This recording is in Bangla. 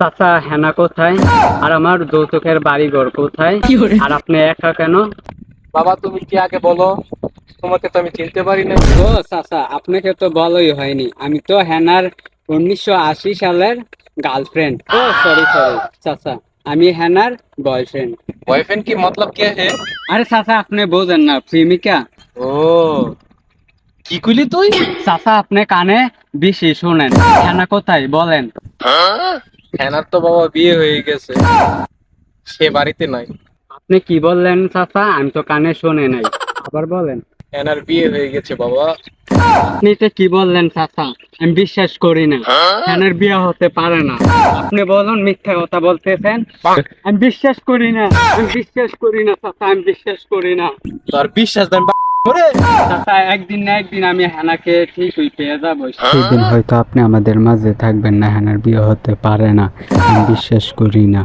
চাচা হেনা কোথায়? আর আমার যৌতুকের বাড়ি ঘর কোথায় আর আপনি একা কেন? বাবা তুমি কি আগে বলো? তোমাকে তো আমি চিনতে পারি না ও চাচা আপনাকে তো বলাই হয়নি। আমি তো হেনার উনিশশো আশি সালের গার্লফ্রেন্ড। ও সরি সরি চাচা আমি হেনার বয়ফ্রেন্ড। বয়ফ্রেন্ড কি মতলব কে হে আরে চাচা আপনি বোঝেন না প্রেমিকা। ও কি কইলি তুই? চাচা আপনি কানে বেশি শোনেন। হেনা কোথায়? বলেন। হ্যানার তো বাবা বিয়ে হয়ে গেছে। সে বাড়িতে নাই। আপনি কি বললেন চাচা? আমি তো কানে শুনে নাই। আবার বলেন। হ্যানার বিয়ে হয়ে গেছে বাবা। আপনি এটা কি বললেন চাচা? আমি বিশ্বাস করি না। হেনার বিয়ে হতে পারে না। আপনি বলুন মিথ্যা কথা বলতেছেন? আমি বিশ্বাস করি না। আমি বিশ্বাস করি না চাচা। আমি বিশ্বাস করি না। তোর বিশ্বাস দেন একদিন না একদিন আমি হেনাকে ঠিকই পেয়ে যাব। সেদিন হয়তো আপনি আমাদের মাঝে থাকবেন না হেনার বিয়ে হতে পারে না। আমি বিশ্বাস করি না।